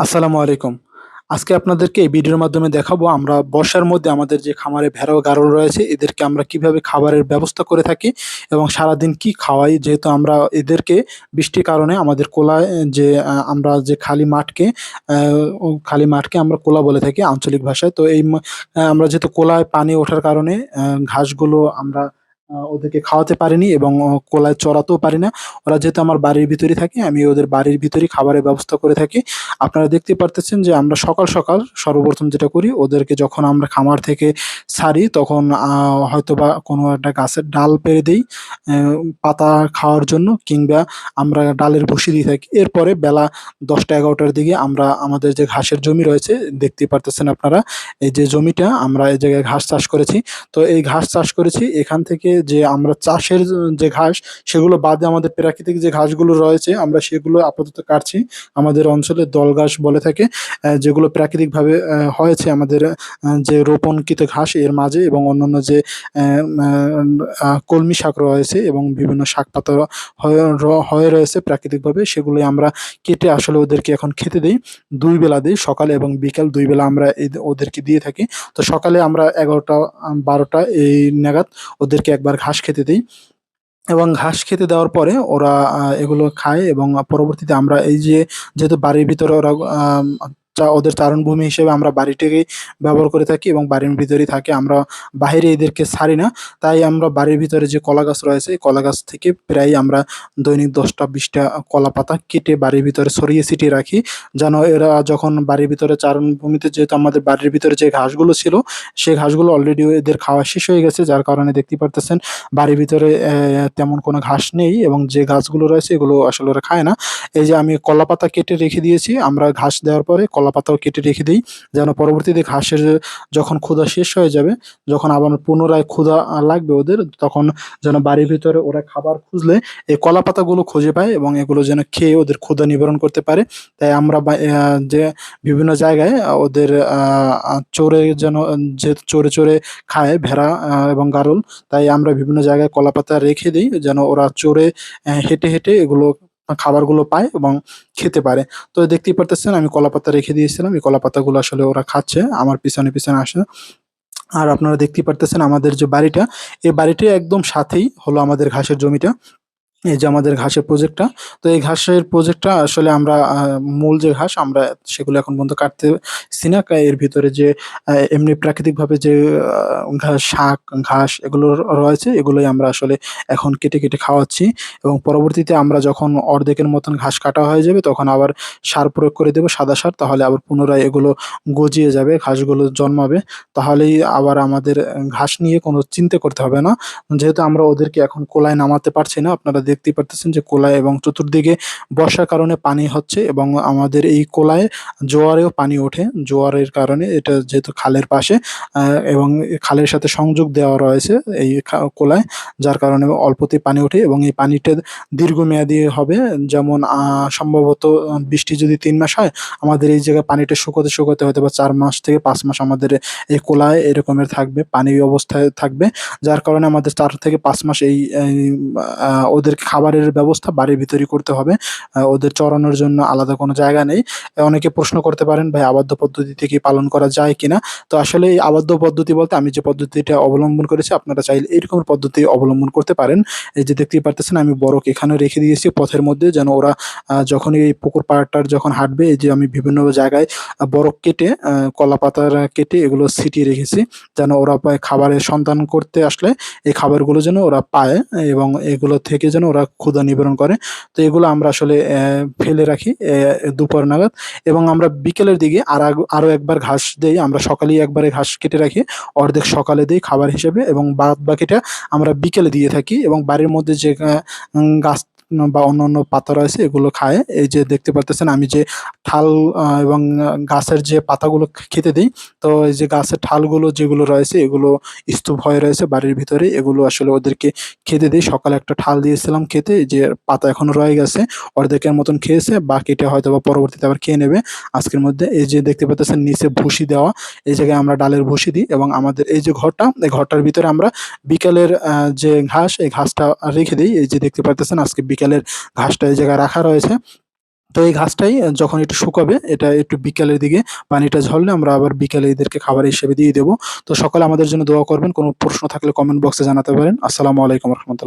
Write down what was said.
আসসালামু আলাইকুম। আজকে আপনাদেরকে এই ভিডিওর মাধ্যমে দেখাবো আমরা বর্ষার মধ্যে আমাদের যে খামারে ভেড়া গারল রয়েছে, এদেরকে আমরা কীভাবে খাবারের ব্যবস্থা করে থাকি এবং সারাদিন কি খাওয়াই, যেহেতু আমরা এদেরকে বৃষ্টির কারণে আমাদের কোলায় যে আমরা যে খালি মাঠকে খালি মাঠকে আমরা কোলা বলে থাকি আঞ্চলিক ভাষায়। তো এই আমরা যেহেতু কোলায় পানি ওঠার কারণে ঘাসগুলো আমরা ওদেরকে খাওয়াতে পারিনি এবং কোলায় চড়াতেও পারি না। ওরা যেহেতু আমার বাড়ির ভিতরেই থাকে, আমি ওদের বাড়ির ভিতরেই খাবারের ব্যবস্থা করে থাকি। আপনারা দেখতেই পারতেছেন যে আমরা সকাল, সকাল সর্বপ্রথম যেটা করি ওদেরকে যখন আমরা খামার থেকে ছাড়ি তখন আ হয়তোবা কোনো একটা গাছের ডাল পেড়ে দিই পাতা খাওয়ার জন্য কিংবা আমরা ডালের ভুসি দিয়ে থাকি। এরপরে বেলা ১০টা-১১টার দিকে আমরা আমাদের যে ঘাসের জমি রয়েছে দেখতে পারতেছেন আপনারা। এই যে জমিটা আমরা এই জায়গায় ঘাস চাষ করেছি। তো এই ঘাস চাষ করেছি এখান থেকে যে আমরা চাষের যে ঘাস, সেগুলো বাদে আমাদের প্রাকৃতিক যে ঘাসগুলো রয়েছে, আমরা সেগুলো আপাতত কাটছি। আমাদের অঞ্চলে দল ঘাস বলে থাকে যেগুলো প্রাকৃতিকভাবে হয়েছে আমাদের যে রোপণকৃত ঘাস এর মাঝে এবং অন্যান্য যে কলমি শাক রয়েছে এবং বিভিন্ন শাক-পাতা হয়ে, র, হয়ে রয়েছে প্রাকৃতিকভাবে, সেগুলোই আমরা কেটে আসলে ওদেরকে এখন খেতে দিই ২ বেলা দেই, সকাল এবং বিকাল ২ বেলা আমরা ওদেরকে দিয়ে থাকি। তো সকালে আমরা এগারোটা, বারোটা এই নাগাদ ওদেরকে একবার ঘাস খেতে দিই। এবং ঘাস খেতে দেওয়ার পরে ওরা এগুলো খায় এবং পরবর্তীতে আমরা এই যে, যেহেতু বাড়ির ভিতরে ওরা চা ওদের চারণভূমি হিসেবে আমরা বাড়িটাকেই ব্যবহার করে থাকি এবং বাড়ির ভিতরেই থাকে। আমরা বাহিরে এদেরকে ছাড়ি না। তাই আমরা বাড়ির ভিতরে যে কলা গাছ রয়েছে, কলা গাছ থেকে প্রায় আমরা দৈনিক ১০টা-২০টা কলা পাতা কেটে বাড়ির ভিতরে ছড়িয়ে ছিটিয়ে রাখি। যেন এরা যখন বাড়ির ভিতরে চারণভূমিতে যেহেতু আমাদের বাড়ির ভিতরে যে ঘাসগুলো ছিল, সেই ঘাসগুলো অলরেডি এদের খাওয়া শেষ হয়ে গেছে। যার কারণে দেখতে পারতেছেন বাড়ির ভিতরে তেমন কোনো ঘাস নেই এবং যে ঘাসগুলো রয়েছে এগুলো আসলে ওরা খায় না। এই যে আমি কলা পাতা কেটে রেখে দিয়েছি। আমরা ঘাস দেওয়ার পরে কলা পাতাও কেটে রেখে দিই যেন পরবর্তীতে ঘাসের যখন ক্ষুধা শেষ হয়ে যাবে, যখন আবার পুনরায় ক্ষুধা লাগবে ওদের তখন যেন বাড়ির ভিতরে ওরা খাবার খুঁজলে এই কলা পাতাগুলো খুঁজে পায় এবং এগুলো যেন খেয়ে ওদের ক্ষুধা নিবারণ করতে পারে। তাই আমরা যে বিভিন্ন জায়গায় ওদের আ যেন যেহেতু চরে, চরে খায় ভেড়া এবং গারল তাই আমরা বিভিন্ন জায়গায় কলা পাতা রেখে দিই যেন ওরা চোরে হেঁটে, হেঁটে এগুলো খাবারগুলো পায় এবং খেতে পারে। তো দেখতেই পারতেছেন আমি কলাপাতা রেখে দিয়েছিলাম। এই কলাপাতাগুলো আসলে ওরা খাচ্ছে। আমার পিছনে, পিছনে আসে। আর আপনারা দেখতেই পারতেছেন আমাদের যে বাড়িটা, এই বাড়িটা একদম সাথেই হলো আমাদের ঘাসের জমিটা। এই যে আমাদের ঘাসের প্রজেক্টটা। তো এই ঘাসের প্রজেক্টটা আসলে আমরা মূল যে ঘাস আমরা সেগুলো এখন পর্যন্ত কাটতেছি না। এর ভিতরে যে এমনি প্রাকৃতিকভাবে যে ঘাস শাক, ঘাস এগুলো রয়েছে এগুলোই আমরা আসলে এখন কেটে, কেটে খাওয়াচ্ছি এবং পরবর্তীতে আমরা যখন অর্ধেকের মতন ঘাস কাটা হয়ে যাবে তখন আবার সার প্রয়োগ করে দেবো সাদা সার। তাহলে আবার পুনরায় এগুলো গজিয়ে যাবে, ঘাসগুলো জন্মাবে। তাহলেই আবার আমাদের ঘাস নিয়ে কোনো চিন্তা করতে হবে না। যেহেতু আমরা ওদেরকে এখন কোলায় নামাতে পারছি না। আপনারা দেখতেই পারতেছেন যে কোলায় এবং চতুর্দিকে বর্ষার কারণে পানি হচ্ছে এবং আমাদের এই কোলায় জোয়ারেও পানি ওঠে। জোয়ারের কারণে এটা যেহেতু খালের পাশে এবং খালের সাথে সংযোগ দেওয়া রয়েছে এই কোলায়। যার কারণে অল্পতেই পানি ওঠে এবং এই পানিটা দীর্ঘমেয়াদী হবে। যেমন সম্ভবত বৃষ্টি যদি তিন মাস হয়, আমাদের এই জায়গায় পানিটা শুকোতে, শুকোতে হয়তোবা ৪ মাস থেকে পাঁচ মাস আমাদের এই কোলায় এরকমের থাকবে, পানি অবস্থায় থাকবে। যার কারণে আমাদের চার থেকে পাঁচ মাস এই এই আ ওদের খাবারের ব্যবস্থা বাড়ির ভিতরেই করতে হবে। ওদের চড়ানোর জন্য আলাদা কোনো জায়গা নেই। অনেকে প্রশ্ন করতে পারেন, ভাই আবদ্ধ পদ্ধতিতে কি পালন করা যায় কিনা? তো আসলে এই আবদ্ধ পদ্ধতি বলতে আমি যে পদ্ধতিটা অবলম্বন করেছি, আপনারা চাইলে এরকম পদ্ধতি অবলম্বন করতে পারেন। এই যে দেখতেই পারতেছেন, আমি বরক এখানে রেখে দিয়েছি পথের মধ্যে, যেন ওরা আ যখনই এই পুকুর পাড়টার যখন হাঁটবে, এই যে আমি বিভিন্ন জায়গায় আ বরক কেটে কলা পাতার কেটে এগুলো ছিটিয়ে রেখেছি। যেন ওরা খাবারের সন্ধান করতে আসলে, এই খাবারগুলো যেন ওরা পায় এবং এগুলো থেকে যেন ওরা ক্ষুদা নিবারণ করে। তো এগুলো আমরা আসলে ফেলে রাখি দুপুর নাগাদ এবং আমরা বিকেলের দিকে আর আরও একবার ঘাস দেই। আমরা সকালেই একবারে ঘাস কেটে রাখি। অর্ধেক সকালে দিই খাবার হিসেবে এবং বাদ বাকিটা আমরা বিকেলে দিয়ে থাকি এবং বাড়ির মধ্যে যে গাছ বা অন্যান্য পাতা রয়েছে এগুলো খায়। এই যে দেখতে পারতেছেন আমি যে ঠাল এবং গাছের যে পাতাগুলো খেতে দিই তো এই যে গাছের ঠালগুলো যেগুলো রয়েছে এগুলো স্তূপ হয়ে রয়েছে বাড়ির ভিতরে। এগুলো আসলে ওদেরকে খেতে দিই সকালে একটা ঠাল দিয়েছিলাম খেতে, যে পাতা এখনও রয়ে গেছে। অর্ধেকের মতন খেয়েছে, বাকিটা হয়তো বা পরবর্তীতে আবার খেয়ে নেবে আজকের মধ্যে। এই যে দেখতে পারতেছেন নিচে ভুসি দেওয়া। এই জায়গায় আমরা ডালের ভুসি দিই এবং আমাদের এই যে ঘরটা, এই ঘরটার ভিতরে আমরা বিকালের যে ঘাস, এই ঘাসটা রেখে দিই এই যে দেখতে পারতেছেন আজকে বিকালের ঘাসটা এই জায়গায় রাখা রয়েছে। তো এই ঘাসটাই যখন একটু শুকাবে, এটা একটু বিকালের দিকে পানিটা ঝরলে আমরা আবার বিকালে এদেরকে খাবার হিসেবে দিয়ে দেবো। তো সকলে আমাদের জন্য দোয়া করবেন, কোনো প্রশ্ন থাকলে কমেন্ট বক্সে জানাতে পারেন। আসসালামু আলাইকুম রহমতুল্লাহ।